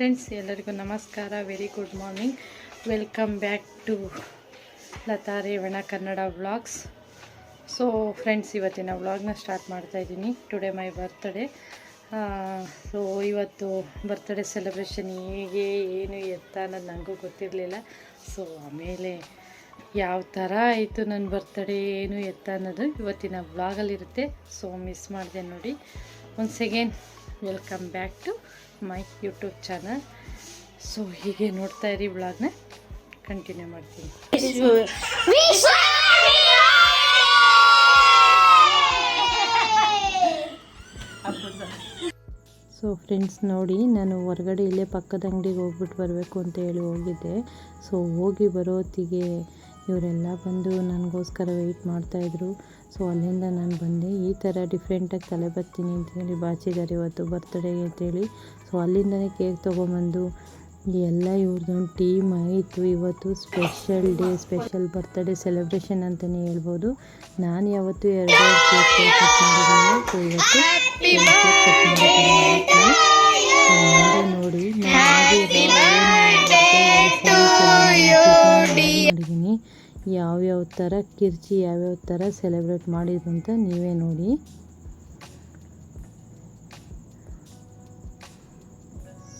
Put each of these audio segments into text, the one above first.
Friends ಎಲ್ಲರಿಗೂ ನಮಸ್ಕಾರ. Very good morning welcome back to Latha Revana Kannada vlogs so friends ಇವತ್ತಿನ ವ್ಲಾಗ್ನ start ಮಾಡ್ತಾಯಿದ್ದೀನಿ ಟುಡೇ ಮೈ ಬರ್ತ್ಡೇ ಸೊ ಇವತ್ತು ಬರ್ತ್ಡೇ ಸೆಲೆಬ್ರೇಷನ್ ಹೇಗೆ, ಏನು ಎತ್ತ ಅನ್ನೋದು ನನಗೂ ಗೊತ್ತಿರಲಿಲ್ಲ. ಸೊ ಆಮೇಲೆ ಯಾವ ಥರ ಆಯಿತು ನನ್ನ ಬರ್ತಡೇ ಏನು ಎತ್ತ ಅನ್ನೋದು ಇವತ್ತಿನ ವ್ಲಾಗಲ್ಲಿರುತ್ತೆ ಸೊ ಮಿಸ್ ಮಾಡಿದೆ ನೋಡಿ. ಒಂದು second welcome back to my YouTube channel. So ಹೀಗೆ ನೋಡ್ತಾ ಇರಿ ಬ್ಲಾಗ್ನ ಕಂಟಿನ್ಯೂ ಮಾಡ್ತೀನಿ. ಸೊ ಫ್ರೆಂಡ್ಸ್ ನೋಡಿ, ನಾನು ಹೊರಗಡೆ ಇಲ್ಲೇ ಪಕ್ಕದ ಅಂಗಡಿಗೆ ಹೋಗ್ಬಿಟ್ಟು ಬರಬೇಕು ಅಂತ ಹೇಳಿ ಹೋಗಿದ್ದೆ. ಸೊ ಹೋಗಿ ಬರೋ ಹೊತ್ತಿಗೆ ಇವರೆಲ್ಲ ಬಂದು ನನಗೋಸ್ಕರ ವೆಯ್ಟ್ ಮಾಡ್ತಾಯಿದ್ರು ಸೊ ಅಲ್ಲಿಂದ ನಾನು ಬಂದೆ. ಈ ಥರ ಡಿಫ್ರೆಂಟಾಗಿ ತಲೆ ಬರ್ತೀನಿ ಅಂತೇಳಿ ಬಾಚಿದ್ದಾರೆ ಇವತ್ತು ಬರ್ತಡೇಗೆ ಅಂತೇಳಿ ಸೊ ಅಲ್ಲಿಂದನೇ ಕೇಕ್ ತೊಗೊಂಬಂದು ಎಲ್ಲ ಇವ್ರದ್ದೊಂದು ಟೀಮ್ ಆಯಿತು. ಇವತ್ತು special day special birthday celebration ಅಂತಲೇ ಹೇಳ್ಬೋದು. ನಾನು ಯಾವತ್ತು ಎರಡು ಕೇಕ್ ಕಟ್ ಮಾಡಿದ್ದೀನಿ. ಸೊ ಇವತ್ತು ಯಾವ್ಯಾವ ಥರ ಕಿರ್ಚಿ ಯಾವ್ಯಾವ ಥರ ಸೆಲೆಬ್ರೇಟ್ ಮಾಡಿದ್ರು ಅಂತ ನೀವೇ ನೋಡಿ.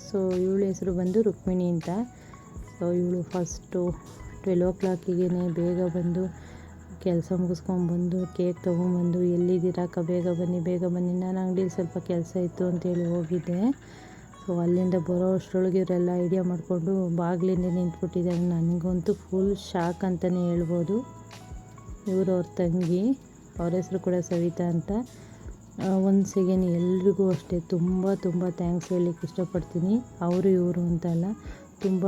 ಸೊ ಇವಳ ಹೆಸರು ಬಂದು ರುಕ್ಮಿಣಿ ಅಂತ. ಸೊ ಇವಳು ಫಸ್ಟು ಟ್ವೆಲ್ ಓ ಕ್ಲಾಕಿಗೆ ಬೇಗ ಬಂದು ಕೆಲಸ ಮುಗಿಸ್ಕೊಂಬಂದು ಕೇಕ್ ತೊಗೊಂಬಂದು ಎಲ್ಲಿದ್ದೀರಾಕ ಬೇಗ ಬನ್ನಿ ಬೇಗ ಬನ್ನಿ, ನಾನು ಅಂಗಡಿಲಿ ಸ್ವಲ್ಪ ಕೆಲಸ ಇತ್ತು ಅಂತೇಳಿ ಹೋಗಿದ್ದೆ. ಸೊ ಅಲ್ಲಿಂದ ಬರೋ ಅಷ್ಟರೊಳಗೆ ಇವರೆಲ್ಲ ಐಡಿಯಾ ಮಾಡಿಕೊಂಡು ಬಾಗಿಲಿಂದ ನಿಂತ್ಬಿಟ್ಟಿದ್ದಾರೆ. ನನಗಂತೂ ಫುಲ್ ಶಾಕ್ ಅಂತಲೇ ಹೇಳ್ಬೋದು. ಇವರು ಅವ್ರ ತಂಗಿ, ಅವ್ರ ಹೆಸರು ಕೂಡ ಸವಿತಾ ಅಂತ. ಒಂದು ಅಗೇನ್ ಎಲ್ರಿಗೂ ಅಷ್ಟೇ ತುಂಬ ತುಂಬ ಥ್ಯಾಂಕ್ಸ್ ಹೇಳಲಿಕ್ಕೆ ಇಷ್ಟಪಡ್ತೀನಿ. ಅವರು ಇವರು ಅಂತಲ್ಲ. ತುಂಬ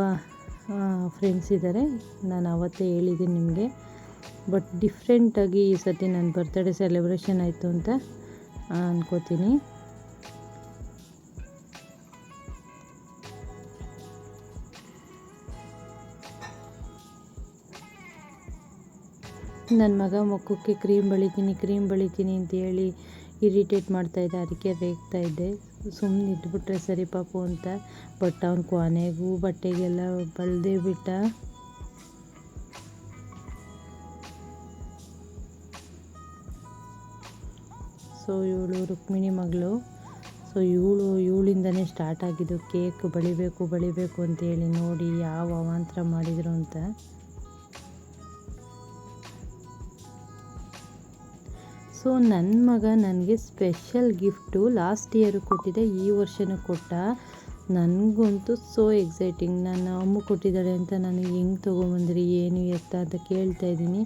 ಫ್ರೆಂಡ್ಸ್ ಇದ್ದಾರೆ ನಾನು ಅವತ್ತೇ ಹೇಳಿದ್ದೀನಿ ನಿಮಗೆ. ಬಟ್ ಡಿಫ್ರೆಂಟಾಗಿ ಈ ಸತಿ ನನ್ನ ಬರ್ತ್ಡೇ ಸೆಲೆಬ್ರೇಷನ್ ಆಯಿತು ಅಂತ ಅನ್ಕೋತೀನಿ. ನನ್ನ ಮಗ ಮುಖಕ್ಕೆ ಕ್ರೀಮ್ ಬಳಿತೀನಿ ಕ್ರೀಮ್ ಬಳಿತೀನಿ ಅಂತ ಹೇಳಿ ಇರಿಟೇಟ್ ಮಾಡ್ತಾಯಿದ್ದೆ ಅದಕ್ಕೆ ರೇಗ್ತಾ ಇದ್ದೆ. ಸುಮ್ಮನೆ ಇಟ್ಬಿಟ್ರೆ ಸರಿ ಪಾಪು ಅಂತ. ಬಟ್ ಅವ್ನು ಕೊನೆಗೂ ಬಟ್ಟೆಗೆಲ್ಲ ಬಳದೇ ಬಿಟ್ಟ. ಸೊ ಇವಳು ರುಕ್ಮಿಣಿ ಮಗಳು. ಸೊ ಇವಳು ಇವಳಿಂದನೇ ಸ್ಟಾರ್ಟ್ ಆಗಿದ್ದು. ಕೇಕ್ ಬಳಿಬೇಕು ಬಳಿಬೇಕು ಅಂತೇಳಿ ನೋಡಿ ಯಾವ ಅವಾಂತರ ಮಾಡಿದರು ಅಂತ. ಸೊ ನನ್ನ ಮಗ ನನಗೆ ಸ್ಪೆಷಲ್ ಗಿಫ್ಟು ಲಾಸ್ಟ್ ಇಯರು ಕೊಟ್ಟಿದ್ದೆ ಈ ವರ್ಷವೂ ಕೊಟ್ಟ. ನನಗಂತೂ ಸೋ ಎಕ್ಸೈಟಿಂಗ್ ನನ್ನ ಅಮ್ಮ ಕೊಟ್ಟಿದ್ದಾಳೆ ಅಂತ ನನಗೆ ಹೆಂಗೆ ತೊಗೊಂಬಂದ್ರಿ, ಏನು ಎತ್ತ ಅಂತ ಕೇಳ್ತಾ ಇದ್ದೀನಿ.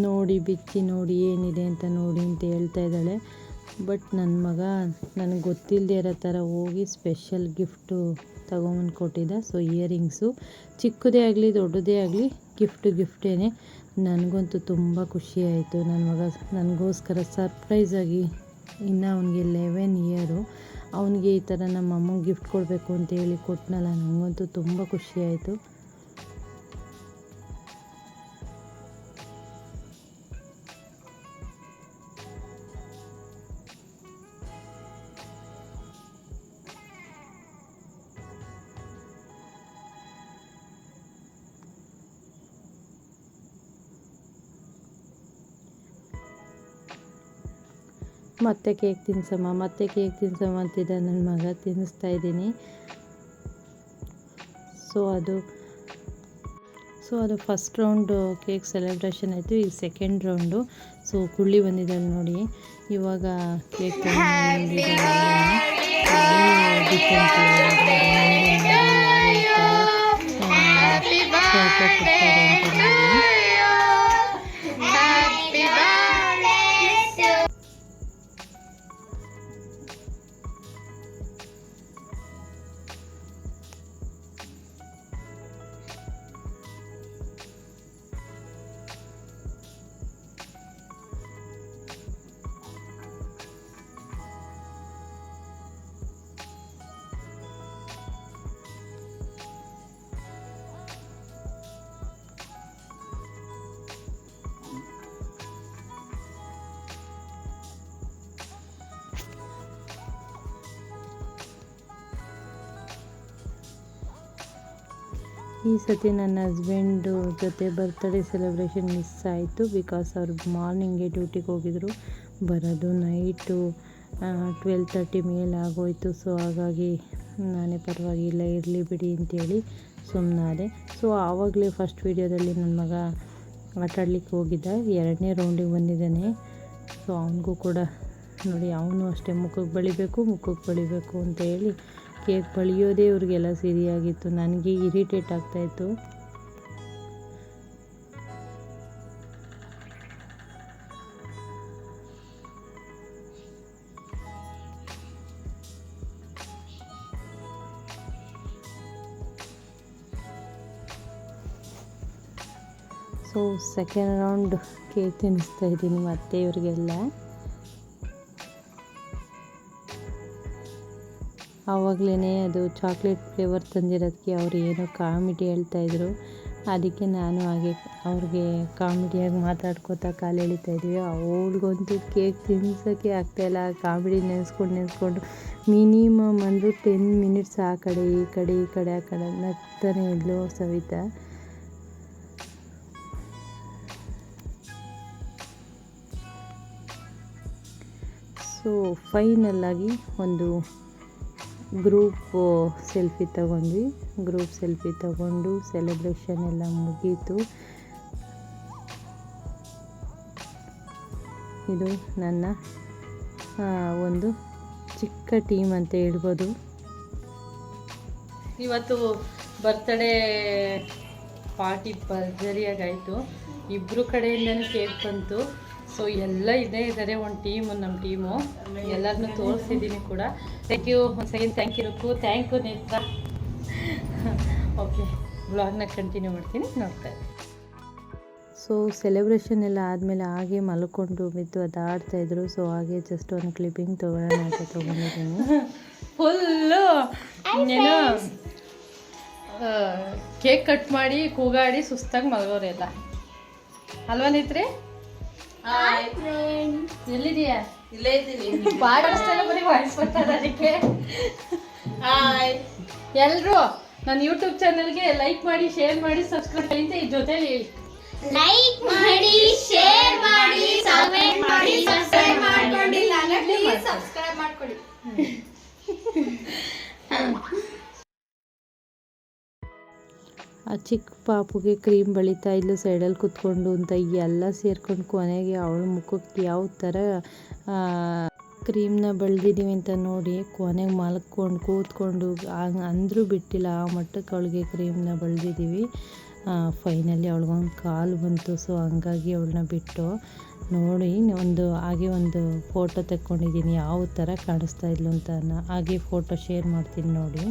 ನೋಡಿ, ಬಿಚ್ಚಿ ನೋಡಿ, ಏನಿದೆ ಅಂತ ನೋಡಿ ಅಂತ ಹೇಳ್ತಾ ಇದ್ದಾಳೆ. ಬಟ್ ನನ್ನ ಮಗ ನನಗೆ ಗೊತ್ತಿಲ್ಲದೆ ಇರೋ ಥರ ಹೋಗಿ ಸ್ಪೆಷಲ್ ಗಿಫ್ಟು ತಗೊಂಬಂದು ಕೊಟ್ಟಿದ್ದ. ಸೊ ಇಯರಿಂಗ್ಸು ಚಿಕ್ಕದೇ ಆಗಲಿ, ದೊಡ್ಡದೇ ಆಗಲಿ ಗಿಫ್ಟು ಗಿಫ್ಟೇನೆ ನನಗಂತೂ ತುಂಬ ಖುಷಿ ಆಯಿತು ನನ್ನ ಮಗ ನನಗೋಸ್ಕರ ಸರ್ಪ್ರೈಸಾಗಿ ಇನ್ನು ಅವನಿಗೆ ಲೆವೆನ್ ಇಯರು ಅವನಿಗೆ ಈ ಥರ ನಮ್ಮ ಅಮ್ಮಂಗೆ ಗಿಫ್ಟ್ ಕೊಡಬೇಕು ಅಂತ ಹೇಳಿ ಕೊಟ್ಟನಲ್ಲ ನನಗಂತೂ ತುಂಬ ಖುಷಿ ಮತ್ತೆ ಕೇಕ್ ತಿನ್ಸಮ್ಮ ಮತ್ತೆ ಕೇಕ್ ತಿನ್ಸಮ್ಮ ಅಂತಿದ್ದ ನನ್ನ ಮಗ ತಿನ್ನಿಸ್ತಾ ಇದ್ದೀನಿ. ಸೊ ಅದು ಸೊ ಅದು ಫಸ್ಟ್ ರೌಂಡು ಕೇಕ್ ಸೆಲೆಬ್ರೇಷನ್ ಆಯಿತು ಈಗ ಸೆಕೆಂಡ್ ರೌಂಡು ಸೊ ಕುಳ್ಳಿ ಬಂದಿದ್ದಾಳೆ ನೋಡಿ. ಇವಾಗ ಕೇಕ್ ಡಿಫ್ರೆಂಟ್ ಈ ಸತಿ ನನ್ನ ಹಸ್ಬೆಂಡು ಜೊತೆ ಬರ್ತ್ಡೇ ಸೆಲೆಬ್ರೇಷನ್ ಮಿಸ್ ಆಯಿತು ಬಿಕಾಸ್ ಅವ್ರು ಮಾರ್ನಿಂಗೆ ಡ್ಯೂಟಿಗೆ ಹೋಗಿದ್ರು. ಬರೋದು ನೈಟು ಟ್ವೆಲ್ ತರ್ಟಿ ಮೇಲೆ ಆಗೋಯ್ತು. ಸೊ ಹಾಗಾಗಿ ನಾನೇ ಪರವಾಗಿಲ್ಲ, ಇರಲಿ ಬಿಡಿ ಅಂತೇಳಿ ಸುಮ್ಮನಾದೆ ಸೊ ಆವಾಗಲೇ ಫಸ್ಟ್ ವೀಡಿಯೋದಲ್ಲಿ ನನ್ನ ಮಗ ಆಟಾಡ್ಲಿಕ್ಕೆ ಹೋಗಿದ್ದ. ಎರಡನೇ ರೌಂಡಿಗೆ ಬಂದಿದ್ದಾನೆ. ಸೊ ಅವನಿಗೂ ಕೂಡ ನೋಡಿ, ಅವನು ಅಷ್ಟೇ ಮುಖಕ್ಕೆ ಬಳಿಬೇಕು ಮುಖಕ್ಕೆ ಬಳಿಬೇಕು ಅಂತ ಹೇಳಿ ಕೇಕ್ ಬಳಿಯೋದೇ ಇವ್ರಿಗೆಲ್ಲ ಸರಿಯಾಗಿತ್ತು. ನನಗೆ ಇರಿಟೇಟ್ ಆಗ್ತಾಯಿತ್ತು ಸೊ ಸೆಕೆಂಡ್ ರೌಂಡ್ ಕೇಕ್ ತಿನ್ನಿಸ್ತಾ ಇದ್ದೀನಿ ಮತ್ತೆ ಇವ್ರಿಗೆಲ್ಲ. ಆವಾಗಲೇ ಅದು ಚಾಕ್ಲೇಟ್ ಫ್ಲೇವರ್ ತಂದಿರೋದಕ್ಕೆ ಅವರು ಏನೋ ಕಾಮಿಡಿ ಹೇಳ್ತಾಯಿದ್ರು ಅದಕ್ಕೆ ನಾನು ಹಾಗೆ ಅವ್ರಿಗೆ ಕಾಮಿಡಿಯಾಗಿ ಮಾತಾಡ್ಕೋತಾ ಕಾಲು ಎಳಿತಾ ಇದ್ವಿ. ಅವ್ಳಿಗಂತೂ ಕೇಕ್ ತಿನ್ಸೋಕ್ಕೆ ಆಗ್ತಾಯಿಲ್ಲ ಕಾಮಿಡಿ ನೆನೆಸ್ಕೊಂಡು ನೆನೆಸ್ಕೊಂಡು ಮಿನಿಮಮ್ ಅಂದರೂ ಟೆನ್ ಮಿನಿಟ್ಸ್ ಆ ಕಡೆ, ಈ ಕಡೆ ಈ ಕಡೆ, ಆ ಕಡೆ ನಗ್ತಾನೆ ಇದ್ಲು ಸವಿತಾ. ಸೊ ಫೈನಲ್ಲಾಗಿ ಒಂದು ಗ್ರೂಪ್ ಸೆಲ್ಫಿ ತಗೊಂಡ್ವಿ. ಗ್ರೂಪ್ ಸೆಲ್ಫಿ ತಗೊಂಡು ಸೆಲೆಬ್ರೇಷನ್ ಎಲ್ಲ ಮುಗೀತು. ಇದು ನನ್ನ ಒಂದು ಚಿಕ್ಕ ಟೀಮ್ ಅಂತ ಹೇಳ್ಬೋದು. ಇವತ್ತು ಬರ್ತ್ಡೇ ಪಾರ್ಟಿ ಭರ್ಜರಿಯಾಗಾಯಿತು. ಇಬ್ಬರು ಕಡೆಯಿಂದನೂ ಕೇಕ್ ಬಂತು. ಸೊ ಎಲ್ಲ ಇದೇ ಇದ್ದಾರೆ ಒಂದು ಟೀಮು ನಮ್ಮ ಟೀಮು ಎಲ್ಲರನ್ನೂ ತೋರಿಸಿದ್ದೀನಿ ಕೂಡ. ಥ್ಯಾಂಕ್ ಯು ಒಂದು second thank you Rukku thank you Netra okay ಬ್ಲಾಗ್ನ continue ಮಾಡ್ತೀನಿ. ನೋಡ್ತಾ ಸೊ ಸೆಲೆಬ್ರೇಷನ್ ಎಲ್ಲ ಆದಮೇಲೆ ಹಾಗೆ ಮಲ್ಕೊಂಡು ಬಿದ್ದು ಅದಾಡ್ತಾ ಇದ್ರು. ಸೊ ಹಾಗೆ ಜಸ್ಟ್ ಒಂದು ಕ್ಲಿಪ್ಪಿಂಗ್ ತೊಗೊಳ್ಳೋಣ ಅಂತ ತೊಗೊಂಡಿದ್ದೀನಿ. ಫುಲ್ಲು ಕೇಕ್ ಕಟ್ ಮಾಡಿ ಕೂಗಾಡಿ ಸುಸ್ತಾಗಿ ಮಲಗೋರೆಲ್ಲ. ಅಲ್ವಾ ನೇತ್ರಿ ಎಲ್ಲಿದೆಯಾ ಇಲ್ಲೇ ಇದ್ದೀನಿ. ಬಾಡಿಸ್ತಲ್ಲ ಬರೀ ವಾಯ್ಸ್ ಬರ್ತಾರೆ ಅದಕ್ಕೆ? ಹಾಯ್ ಎಲ್ಲರೂ ನನ್ನ ಯೂಟ್ಯೂಬ್ ಚಾನಲ್ಗೆ ಲೈಕ್ ಮಾಡಿ ಶೇರ್ ಮಾಡಿ ಸಬ್ಸ್ಕ್ರೈಬ್ ಮಾಡಿ ಅಂತ ಈ ಜೊತೆಲಿ ಹೇಳಿ. ಲೈಕ್ ಮಾಡಿ ಶೇರ್ ಮಾಡಿ ಕಮೆಂಟ್ ಮಾಡಿ ಸಬ್ಸ್ಕ್ರೈಬ್ ಮಾಡ್ಕೊಂಡಿಲ್ಲ ಅಂದ್ರೆ ಸಬ್ಸ್ಕ್ರೈಬ್ ಮಾಡ್ಕೊಳ್ಳಿ. ಆ ಚಿಕ್ಕ ಪಾಪುಗೆ ಕ್ರೀಮ್ ಬಳಿತಾ ಇದ್ಲು, ಸೈಡಲ್ಲಿ ಕುತ್ಕೊಂಡು ಅಂತ ಎಲ್ಲ ಸೇರ್ಕೊಂಡು ಕೊನೆಗೆ ಅವಳ ಮುಖಕ್ಕೆ ಯಾವ ಥರ ಕ್ರೀಮ್ನ ಬಳ್ದಿದ್ದೀವಿ ಅಂತ ನೋಡಿ ಕೊನೆಗೆ ಮಲ್ಕೊಂಡು ಕೂತ್ಕೊಂಡು ಹಂಗೆ ಅಂದರೂ ಬಿಟ್ಟಿಲ್ಲ, ಆ ಮಟ್ಟಕ್ಕೆ ಅವಳಿಗೆ ಕ್ರೀಮ್ನ ಬಳ್ದಿದ್ದೀವಿ ಫೈನಲಿ ಅವಳಿಗೊಂದು ಕಾಲು ಬಂತು ಸೊ ಹಂಗಾಗಿ ಅವಳನ್ನ ಬಿಟ್ಟು ನೋಡಿ ಒಂದು, ಹಾಗೆ ಒಂದು ಫೋಟೋ ತೆಕ್ಕೊಂಡಿದ್ದೀನಿ, ಯಾವ ಥರ ಕಾಣಿಸ್ತಾ ಇದ್ಲು ಅಂತ ಹಾಗೆ ಫೋಟೋ ಶೇರ್ ಮಾಡ್ತೀನಿ ನೋಡಿ.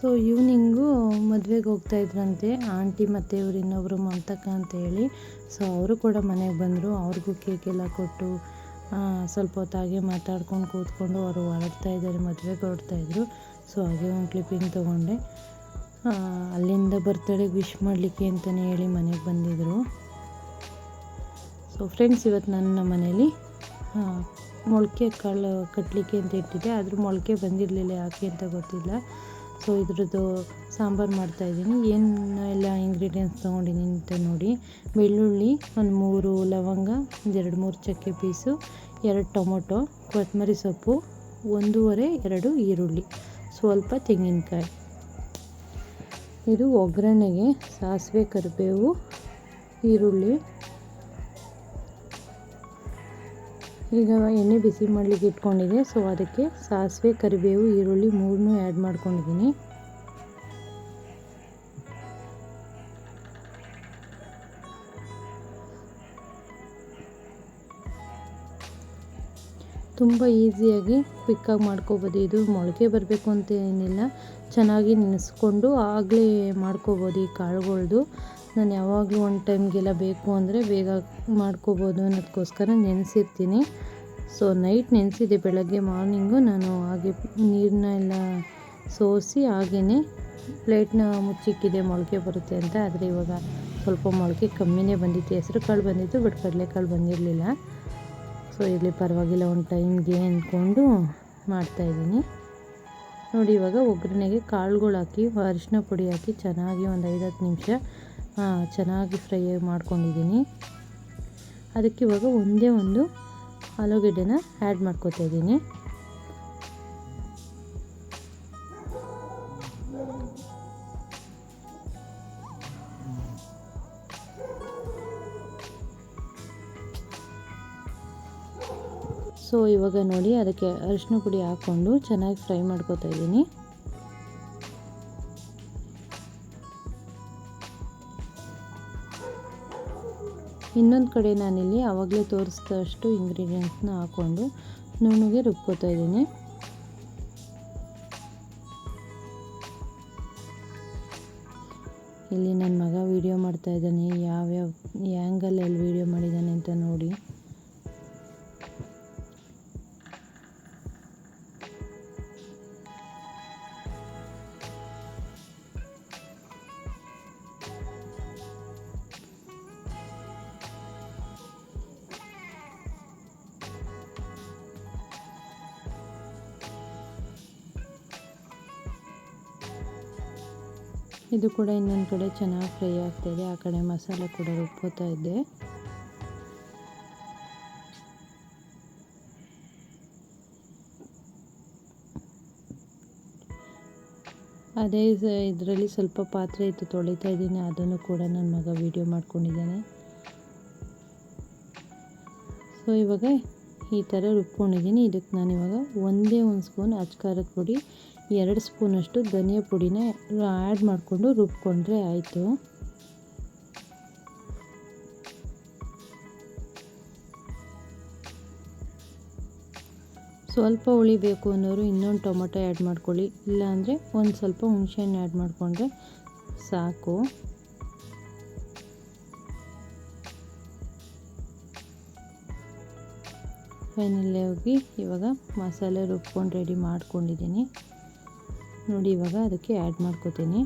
ಸೊ ಈವ್ನಿಂಗು ಮದುವೆಗೆ ಹೋಗ್ತಾ ಇದ್ರಂತೆ. ಆಂಟಿ ಮತ್ತು ಇವ್ರು ಇನ್ನೊಬ್ಬರು ಮಮತಕ್ಕ ಅಂತ ಹೇಳಿ. ಸೊ ಅವರು ಕೂಡ ಮನೆಗೆ ಬಂದರು. ಅವ್ರಿಗೂ ಕೇಕ್ ಎಲ್ಲ ಕೊಟ್ಟು ಸ್ವಲ್ಪ ಹೊತ್ತಾಗೆ ಮಾತಾಡ್ಕೊಂಡು ಕೂತ್ಕೊಂಡು ಅವರು ಹೊರಡ್ತಾ ಇದ್ದಾರೆ, ಮದುವೆಗೆ ಹೊರಡ್ತಾ ಇದ್ರು. ಸೊ ಹಾಗೆ ಒಂದು ಕ್ಲಿಪ್ಪಿಂಗ್ ತೊಗೊಂಡೆ. ಅಲ್ಲಿಂದ ಬರ್ತಡೆಗೆ ವಿಶ್ ಮಾಡಲಿಕ್ಕೆ ಅಂತಲೇ ಹೇಳಿ ಮನೆಗೆ ಬಂದಿದ್ದರು ಸೊ ಫ್ರೆಂಡ್ಸ್ ಇವತ್ತು ನನ್ನ ಮನೇಲಿ. ಮೊಳಕೆ ಕಾಳು ಕಟ್ಟಲಿಕ್ಕೆ ಅಂತ ಇಟ್ಟಿದ್ದೆ. ಆದರೂ ಮೊಳಕೆ ಬಂದಿರಲಿಲ್ಲ, ಯಾಕೆ ಅಂತ ಗೊತ್ತಿಲ್ಲ. ಸೊ ಇದ್ರದ್ದು ಸಾಂಬಾರು ಮಾಡ್ತಾಯಿದ್ದೀನಿ ಏನು ಎಲ್ಲ ಇಂಗ್ರೀಡಿಯೆಂಟ್ಸ್ ತೊಗೊಂಡಿದ್ದೀನಿ ಅಂತ ನೋಡಿ. ಬೆಳ್ಳುಳ್ಳಿ ಒಂದು ಮೂರು ಲವಂಗ, ಒಂದು ಎರಡು ಮೂರು ಚಕ್ಕೆ ಪೀಸು, ಎರಡು ಟೊಮೊಟೊ, ಕೊತ್ತಂಬರಿ ಸೊಪ್ಪು, ಒಂದೂವರೆ, ಎರಡು ಈರುಳ್ಳಿ, ಸ್ವಲ್ಪ ತೆಂಗಿನಕಾಯಿ. ಇದು ಒಗ್ಗರಣೆಗೆ ಸಾಸಿವೆ, ಕರಿಬೇವು, ಈರುಳ್ಳಿ ಈಗ ಎಣ್ಣೆ ಬಿಸಿ ಮಾಡಲಿಕ್ಕೆ ಇಟ್ಕೊಂಡಿದ್ದೆ. ಸೊ ಅದಕ್ಕೆ ಸಾಸಿವೆ, ಕರಿಬೇವು, ಈರುಳ್ಳಿ ಮೂರನ್ನೂ ಆ್ಯಡ್ ಮಾಡ್ಕೊಂಡಿದ್ದೀನಿ. ತುಂಬ ಈಸಿಯಾಗಿ ಕ್ವಿಕ್ಕಾಗಿ ಮಾಡ್ಕೋಬೋದು. ಇದು ಮೊಳಕೆ ಬರಬೇಕು ಅಂತ ಏನಿಲ್ಲ. ಚೆನ್ನಾಗಿ ನೆನೆಸ್ಕೊಂಡು ಆಗಲೇ ಮಾಡ್ಕೋಬೋದು ಈ ಕಾಳುಗಳ್ದು. ನಾನು ಯಾವಾಗಲೂ ಒಂದು ಟೈಮ್ಗೆಲ್ಲ ಬೇಕು ಅಂದರೆ ಬೇಗ ಮಾಡ್ಕೋಬೋದು ಅನ್ನೋದಕ್ಕೋಸ್ಕರ ನೆನೆಸಿರ್ತೀನಿ. ಸೊ ನೈಟ್ ನೆನೆಸಿದೆ ಬೆಳಗ್ಗೆ ಮಾರ್ನಿಂಗು ನಾನು ಹಾಗೆ ನೀರನ್ನ ಎಲ್ಲ ಸೋಸಿ ಹಾಗೇ ಪ್ಲೇಟ್ನ ಮುಚ್ಚಿಕ್ಕಿದೆ, ಮೊಳಕೆ ಬರುತ್ತೆ ಅಂತ. ಆದರೆ ಇವಾಗ ಸ್ವಲ್ಪ ಮೊಳಕೆ ಕಮ್ಮಿನೇ ಬಂದಿತ್ತು. ಹೆಸರು ಕಾಳು ಬಂದಿತ್ತು ಬಟ್ ಕಡಲೆಕಾಳು ಬಂದಿರಲಿಲ್ಲ. ಸೊ ಇಲ್ಲಿ ಪರವಾಗಿಲ್ಲ, ಒಂದು ಟೈಮ್ಗೆ ಅಂದ್ಕೊಂಡು ಮಾಡ್ತಾಯಿದ್ದೀನಿ ನೋಡಿ, ಇವಾಗ ಒಗ್ಗರಣೆಗೆ ಕಾಳುಗಳು ಹಾಕಿ, ಅರಿಶಿನ ಪುಡಿ ಹಾಕಿ, ಚೆನ್ನಾಗಿ ಒಂದು ಐದು ಹತ್ತು ನಿಮಿಷ ಚೆನ್ನಾಗಿ ಫ್ರೈ ಮಾಡ್ಕೊಂಡಿದ್ದೀನಿ. ಅದಕ್ಕೆ ಇವಾಗ ಒಂದೇ ಒಂದು ಆಲೂಗಡ್ಡೆನ ಆ್ಯಡ್ ಮಾಡ್ಕೋತಾ ಇದ್ದೀನಿ. ಸೊ ಇವಾಗ ನೋಡಿ ಅದಕ್ಕೆ ಅರಿಶಿನ ಪುಡಿ ಹಾಕ್ಕೊಂಡು ಚೆನ್ನಾಗಿ ಫ್ರೈ ಮಾಡ್ಕೋತಾ ಇದ್ದೀನಿ. ಇನ್ನೊಂದು ಕಡೆ ನಾನಿಲ್ಲಿ ಆವಾಗಲೇ ತೋರಿಸಿದಷ್ಟು ಇಂಗ್ರೀಡಿಯೆಂಟ್ಸ್ನ ಹಾಕ್ಕೊಂಡು ನುಣ್ಣಗೆ ರುಬ್ಕೋತಾ ಇದ್ದೀನಿ. ಇಲ್ಲಿ ನನ್ನ ಮಗ ವೀಡಿಯೋ ಮಾಡ್ತಾ ಇದ್ದಾನೆ. ಯಾವ್ಯಾವ ಆ್ಯಂಗಲಲ್ಲಿ ವೀಡಿಯೋ ಮಾಡಿದ್ದಾನೆ ಅಂತ ನೋಡಿ. ಇದು ಕೂಡ ಇನ್ನೊಂದು ಕಡೆ ಚೆನ್ನಾಗಿ ಫ್ರೈ ಆಗ್ತಾಯಿದೆ ಆ ಕಡೆ ಮಸಾಲೆ ಕೂಡ ರುಬ್ಕೋತಾ ಇದ್ದೆ. ಅದೇ ಇದರಲ್ಲಿ ಸ್ವಲ್ಪ ಪಾತ್ರೆ ಇತ್ತು, ತೊಳಿತಾ ಇದ್ದೀನಿ. ಅದನ್ನು ಕೂಡ ನನ್ನ ಮಗ ವೀಡಿಯೋ ಮಾಡ್ಕೊಂಡಿದ್ದಾನೆ. ಸೊ ಇವಾಗ ಈ ಥರ ರುಬ್ಕೊಂಡಿದ್ದೀನಿ. ಇದಕ್ಕೆ ನಾನು ಇವಾಗ ಒಂದೇ ಒಂದು ಸ್ಪೂನ್ ಅಚ್ಕಾರದ ಪುಡಿ ಎರಡು ಸ್ಪೂನಷ್ಟು ಧನಿಯಾ ಪುಡಿನ ಆ್ಯಡ್ ಮಾಡಿಕೊಂಡು ರುಬ್ಕೊಂಡ್ರೆ ಆಯಿತು. ಸ್ವಲ್ಪ ಉಳಿಬೇಕು ಅನ್ನೋರು ಇನ್ನೊಂದು ಟೊಮೊಟೊ ಆ್ಯಡ್ ಮಾಡ್ಕೊಳ್ಳಿ, ಇಲ್ಲಾಂದರೆ ಒಂದು ಸ್ವಲ್ಪ ಹುಣಸೆಹಣ್ಣು ಆ್ಯಡ್ ಮಾಡಿಕೊಂಡ್ರೆ ಸಾಕು. ಫೈನಲ್ಲೇ ಹೋಗಿ ಇವಾಗ ಮಸಾಲೆ ರುಬ್ಕೊಂಡು ರೆಡಿ ಮಾಡ್ಕೊಂಡಿದ್ದೀನಿ. ನೋಡಿ, ಇವಾಗ ಅದಕ್ಕೆ ಆ್ಯಡ್ ಮಾಡ್ಕೋತೀನಿ.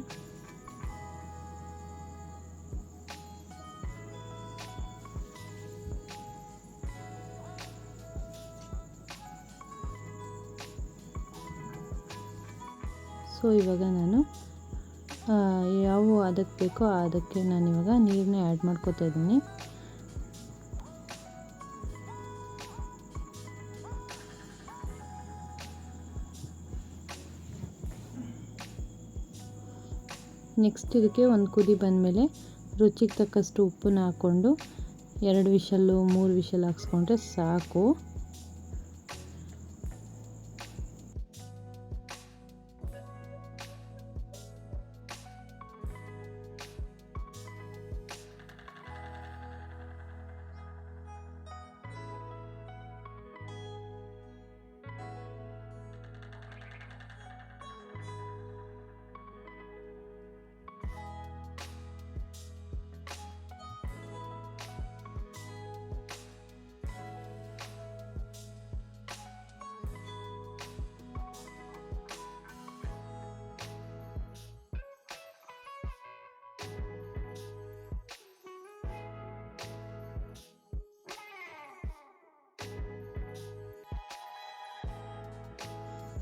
ಸೊ ಇವಾಗ ನಾನು ಯಾವ ಅದಕ್ಕೆ ಬೇಕೋ ಅದಕ್ಕೆ ನಾನು ಇವಾಗ ನೀರನ್ನ ಆ್ಯಡ್ ಮಾಡ್ಕೋತಾ ಇದ್ದೀನಿ. ನೆಕ್ಸ್ಟ್ ಇದಕ್ಕೆ ಒಂದು ಕುದಿ ಬಂದಮೇಲೆ ರುಚಿಗೆ ತಕ್ಕಷ್ಟು ಉಪ್ಪನ್ನ ಹಾಕ್ಕೊಂಡು ಎರಡು ವಿಷಲ್ಲು, ಮೂರು ವಿಷಲ್ ಹಾಕ್ಸ್ಕೊಂಡ್ರೆ ಸಾಕು.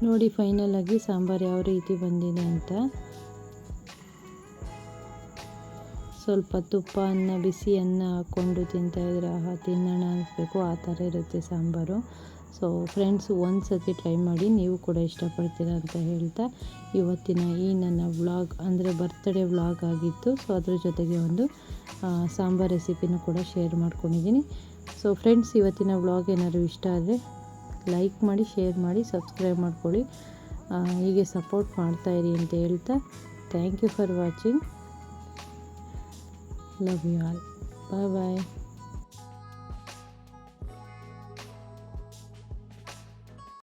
ನೋಡಿ ಫೈನಲ್ ಆಗಿ ಸಾಂಬಾರು ಯಾವ ರೀತಿ ಬಂದಿದೆ ಅಂತ. ಸ್ವಲ್ಪ ತುಪ್ಪ, ಅನ್ನ, ಬಿಸಿ ಅನ್ನ ಹಾಕ್ಕೊಂಡು ತಿಂತಾಯಿದ್ರೆ ಆಹಾ, ತಿನ್ನೋಣ ಅನಿಸ್ಬೇಕು, ಆ ಥರ ಇರುತ್ತೆ ಸಾಂಬಾರು. ಸೊ ಫ್ರೆಂಡ್ಸ್ ಒಂದು ಸತಿ ಟ್ರೈ ಮಾಡಿ, ನೀವು ಕೂಡ ಇಷ್ಟಪಡ್ತೀರ ಅಂತ ಹೇಳ್ತಾ, ಇವತ್ತಿನ ಈ ನನ್ನ ವ್ಲಾಗ್ ಅಂದರೆ ಬರ್ತ್ಡೇ ವ್ಲಾಗ್ ಆಗಿತ್ತು. ಸೊ ಅದ್ರ ಜೊತೆಗೆ ಒಂದು ಸಾಂಬಾರ್ ರೆಸಿಪಿನೂ ಕೂಡ ಶೇರ್ ಮಾಡ್ಕೊಂಡಿದ್ದೀನಿ. ಸೊ ಫ್ರೆಂಡ್ಸ್ ಇವತ್ತಿನ ವ್ಲಾಗ್ ಏನಾದರೂ ಇಷ್ಟ ಆದರೆ ಲೈಕ್ ಮಾಡಿ ಶೇರ್ ಮಾಡಿ ಸಬ್ಸ್ಕ್ರೈಬ್ ಮಾಡ್ಕೊಳ್ಳಿ. ಹೀಗೆ ಸಪೋರ್ಟ್ ಮಾಡ್ತಾಯಿರಿ ಅಂತ ಹೇಳ್ತಾ thank you for watching love you all bye bye